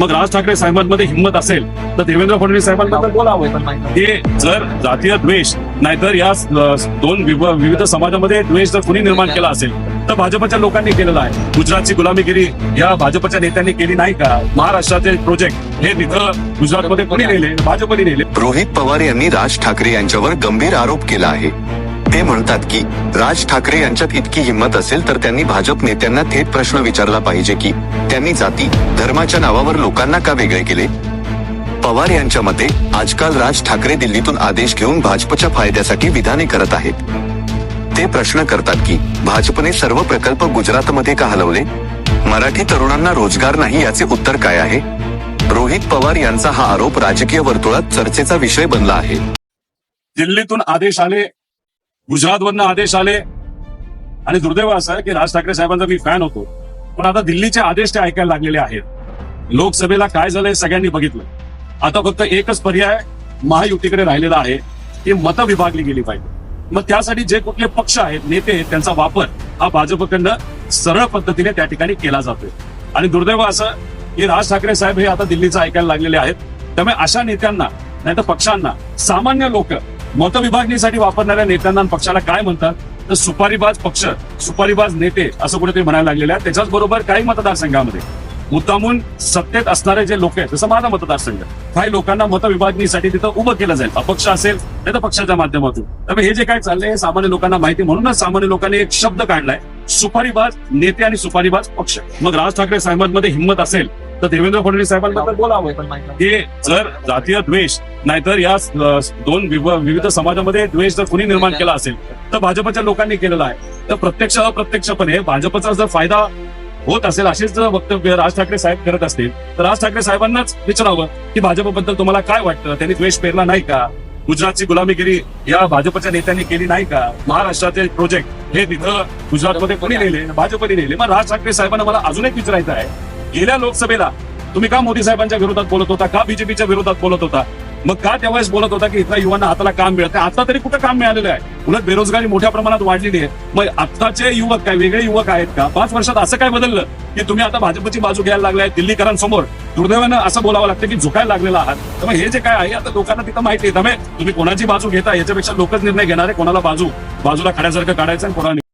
मग राज ठाकरे साहेबांमध्ये हिंमत असेल तर देवेंद्र फडणवीस साहेबांबद्दल बोलावं हे जर जातीय द्वेष नाहीतर या दोन विव- विविध समाजामध्ये द्वेष जर कुणी निर्माण केला असेल तर भाजपच्या लोकांनी केलेला आहे. गुजरातची गुलामीगिरी या भाजपच्या नेत्यांनी केली नाही का? महाराष्ट्राचे प्रोजेक्ट हे तिथं गुजरातमध्ये कोणी नेले? भाजपने नेले. रोहित पवार यांनी राज ठाकरे यांच्यावर गंभीर आरोप केला आहे. ते म्हणतात की राज ठाकरे यांच्यात इतकी हिंमत असेल तर त्यांनी भाजप नेत्यांना थेट प्रश्न विचारला पाहिजे की त्यांनी जाती धर्माच्या नावावर लोकांना का वेगळे केले? पवार यांच्या मते आजकाल राज ठाकरे दिल्लीतून आदेश घेऊन भाजपच्या फायद्यासाठी विधाने करत आहेत. ते प्रश्न करतात की भाजपने सर्व प्रकल्प गुजरातमध्ये का हलवले? मराठी तरुणांना रोजगार नाही याचे उत्तर काय आहे? रोहित पवार यांचा हा आरोप राजकीय वर्तुळात चर्चेचा विषय बनला आहे. दिल्लीतून आदेश आले गुजरातवरनं आदेश आले. आणि दुर्दैव असं आहे की राज ठाकरे साहेबांचा मी फॅन होतो. पण आता दिल्लीचे आदेश ते ऐकायला लागलेले आहेत. लोकसभेला काय झालंय सगळ्यांनी बघितलं. आता फक्त एकच पर्याय महायुतीकडे राहिलेला आहे की मतं विभागली गेली पाहिजे. मग त्यासाठी जे कुठले पक्ष आहेत नेते आहेत त्यांचा वापर हा भाजपकडनं सरळ पद्धतीने त्या ठिकाणी केला जातोय. आणि दुर्दैव असं की राज ठाकरे साहेब हे आता दिल्लीचं ऐकायला लागलेले आहेत. त्यामुळे अशा नेत्यांना नाही तर पक्षांना सामान्य लोक मतविभागणीसाठी वापरणाऱ्या नेत्यांना पक्षाला काय म्हणतात? तर सुपारीबाज पक्ष सुपारीबाज नेते असं कुठेतरी म्हणायला लागलेले आहे. त्याच्याच बरोबर काही मतदारसंघामध्ये मुद्दामून सत्तेत असणारे जे लोक आहेत जसं माझा मतदारसंघ काही लोकांना मतविभागणीसाठी तिथं उभं केलं जाईल. अपक्ष असेल नाही तर पक्षाच्या माध्यमातून. त्यामुळे हे जे काय चाललंय हे सामान्य लोकांना माहिती म्हणूनच सामान्य लोकांनी एक शब्द काढलाय सुपारीबाज नेते आणि सुपारीबाज पक्ष. मग राज ठाकरे साहेबांमध्ये हिंमत असेल तर देवेंद्र फडणवीस साहेबांबद्दल बोलावं हे जर जातीय द्वेष नाहीतर या दोन विव- विविध समाजामध्ये द्वेष जर कुणी निर्माण केला असेल तर भाजपच्या लोकांनी केलेला आहे. तर प्रत्यक्ष अप्रत्यक्षपणे भाजपचा जर फायदा होत असेल असेच जर वक्तव्य राज ठाकरे साहेब करत असतील तर राज ठाकरे साहेबांनाच विचारावं की भाजपबद्दल तुम्हाला काय वाटतं? त्यांनी द्वेष पेरला नाही का? गुजरातची गुलामीगिरी या भाजपच्या नेत्यांनी केली नाही का? महाराष्ट्राचे प्रोजेक्ट हे तिथं गुजरातमध्ये कोणी नेले? भाजपने नेले. मग राज ठाकरे साहेबांना मला अजून एक विचारायचं आहे. गेल्या लोकसभेला तुम्ही का मोदी साहेबांच्या विरोधात बोलत होता? का बीजेपीच्या विरोधात बोलत होता? मग का त्यावेळेस बोलत होता की इथल्या युवांना हाताला काम मिळत नाही? आता तरी कुठं काम मिळालेलं आहे? उलट बेरोजगारी मोठ्या प्रमाणात वाढलेली आहे. मग आत्ताचे युवक काय वेगळे युवक आहेत का? पाच वर्षात असं काय बदललं की तुम्ही आता भाजपची बाजू घ्यायला लागलाय दिल्लीकरांसमोर? दुर्दैवानं असं बोलावं लागतं की झुकायला लागलेला आहात. त्यामुळे हे जे काय आहे आता लोकांना तिथं माहिती आहे. त्यामुळे तुम्ही कोणाची बाजू घेता? याच्यापेक्षा लोकच निर्णय घेणार आहे कोणाला बाजू? बाजूला खड्यासारखं काढायचं आणि कोणाला